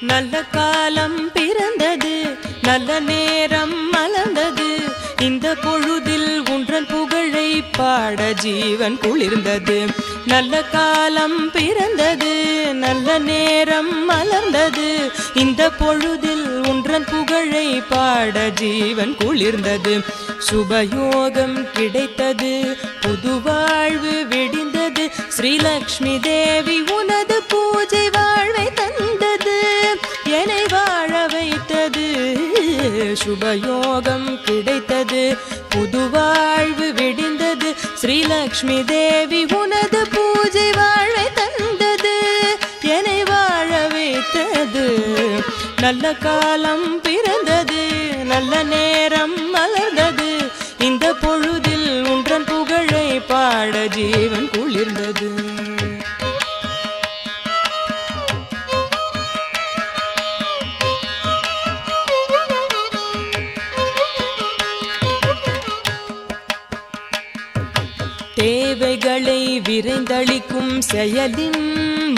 நல்ல காலம் பிறந்தது நல்ல நேரம் மலர்ந்தது. இந்த பொழுதில் உன்றன் புகழை பாட ஜீவன் குளிர்ந்தது. நல்ல காலம் பிறந்தது நல்ல நேரம் மலர்ந்தது. இந்த பொழுதில் உன்றன் புகழை பாட ஜீவன் குளிர்ந்தது. சுபயோகம் கிடைத்தது புது வாழ்வு வெடிந்தது. ஸ்ரீலக்ஷ்மி தேவி சுபயோகம் கிடைத்தது. புது வாழ்வு விடிந்தது. ஸ்ரீலக்ஷ்மி தேவி உனது பூஜை வாழ்வை தந்தது. என்னை வாழ வைத்தது. நல்ல காலம் பிறந்தது. நல்ல நேரம் தேவைகளை விரைந்தளிக்கும் செயலின்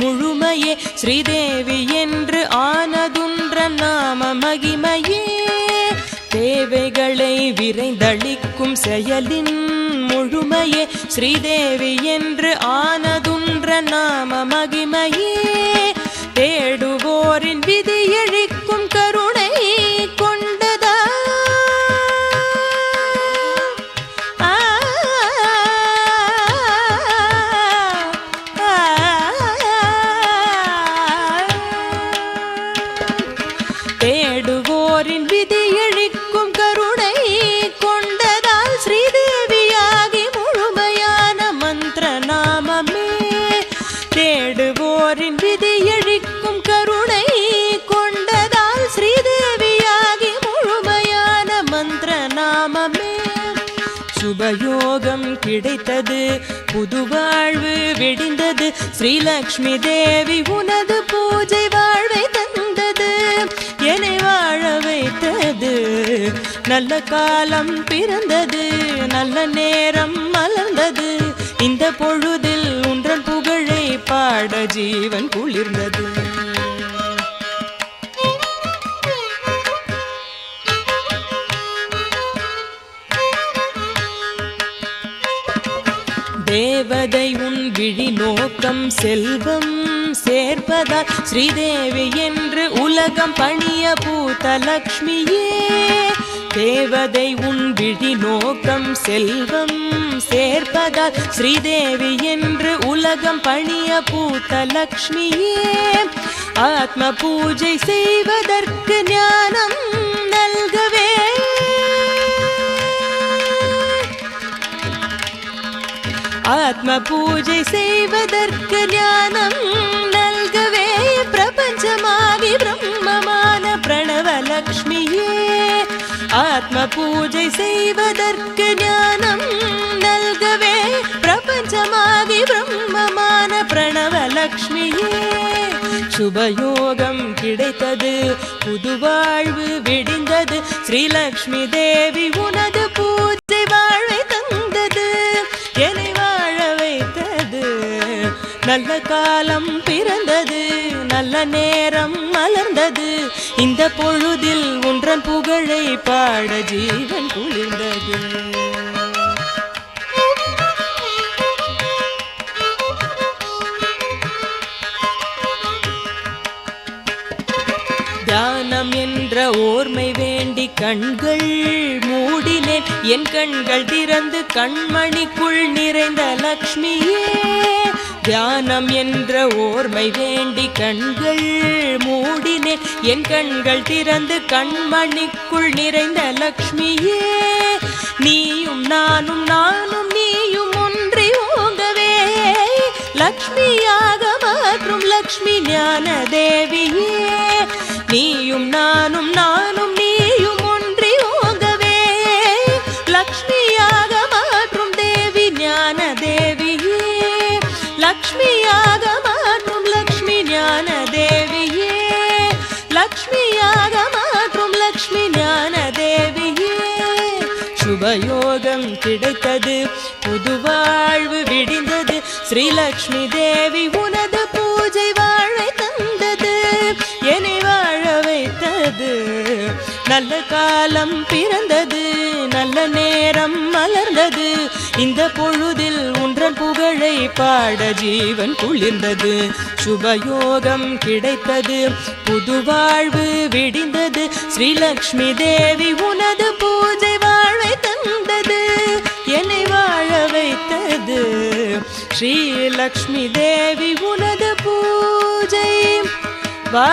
முழுமையே ஸ்ரீதேவி என்று ஆனதுன்ற நாம மகிமையே தேவைகளை விரைந்தளிக்கும் செயலின் முழுமையே ஸ்ரீதேவி என்று ஆ சுபயோகம் கிடைத்தது. புது வாழ்வு வெடிந்தது. ஸ்ரீலக்ஷ்மி தேவி உனது பூஜை வாழ்வை தந்தது. என்னை வாழ வைத்தது. நல்ல காலம் பிறந்தது. நல்ல நேரம் மலர்ந்தது. இந்த பொழுதில் உன்றன் புகழை பாட ஜீவன் குளிர்ந்தது. தேவதை உன் விழி நோக்கம் செல்வம் சேர்ப்பதால் ஸ்ரீதேவி என்று உலகம் பணிய பூத்த லக்ஷ்மியே தேவதை உன் விழி நோக்கம் செல்வம் சேர்ப்பதால் ஸ்ரீதேவி என்று உலகம் பணிய பூத்த லக்ஷ்மியே ஆத்ம பூஜை செய்வதற்கு ஆத்ம பூஜை செய்வதற்கு ஞானம் நல்கவே பிரபஞ்சமாகி பிரம்மமான பிரணவலக்ஷ்மியே. ஆத்ம பூஜை செய்வதற்கு ஞானம் நல்கவே பிரபஞ்சமாகி பிரம்மமான பிரணவலக்ஷ்மியே. சுபயோகம் கிடைத்தது புது வாழ்வு விடிந்தது ஸ்ரீலக்ஷ்மி தேவி உனது பூஜை நல்ல காலம் பிறந்தது நல்ல நேரம் மலர்ந்தது. இந்த பொழுதில் ஒன்றன் புகழை பாட ஜீவன் குளிர்ந்தது. தியானம் என்ற ஓர்மை வேண்டி கண்கள் மூடினேன். என் கண்கள் திறந்து கண்மணிக்குள் நிறைந்த லக்ஷ்மியே. தியானம் என்ற ஓர்மை வேண்டி கண்கள் மூடினேன் என் கண்கள் திறந்து கண்மணிக்குள் நிறைந்த லக்ஷ்மியே நீயும் நானும் நானும் நீயும் ஒன்றி ஓங்கவே. லக்ஷ்மியாக மாற்றும் லக்ஷ்மி ஞான தேவியே நீயும் நானும் நானும் சுபயோகம் கிடைத்தது. புது வாழ்வு விடிந்தது. ஸ்ரீலக்ஷ்மி தேவி உனது பூஜை வாழை தந்தது. என்னை வாழ வைத்தது. நல்ல காலம் பிறந்தது. நல்ல நேரம் மலர்ந்தது. இந்த பொழுதில் உன்றன் புகழை பாட ஜீவன் குளிர்ந்தது. சுபயோகம் கிடைத்தது. புது வாழ்வு விடிந்தது. ஸ்ரீலக்ஷ்மி தேவி உனது பூஜை ஸ்ரீலக்ஷ்மி தேவி உனது பூஜை. வா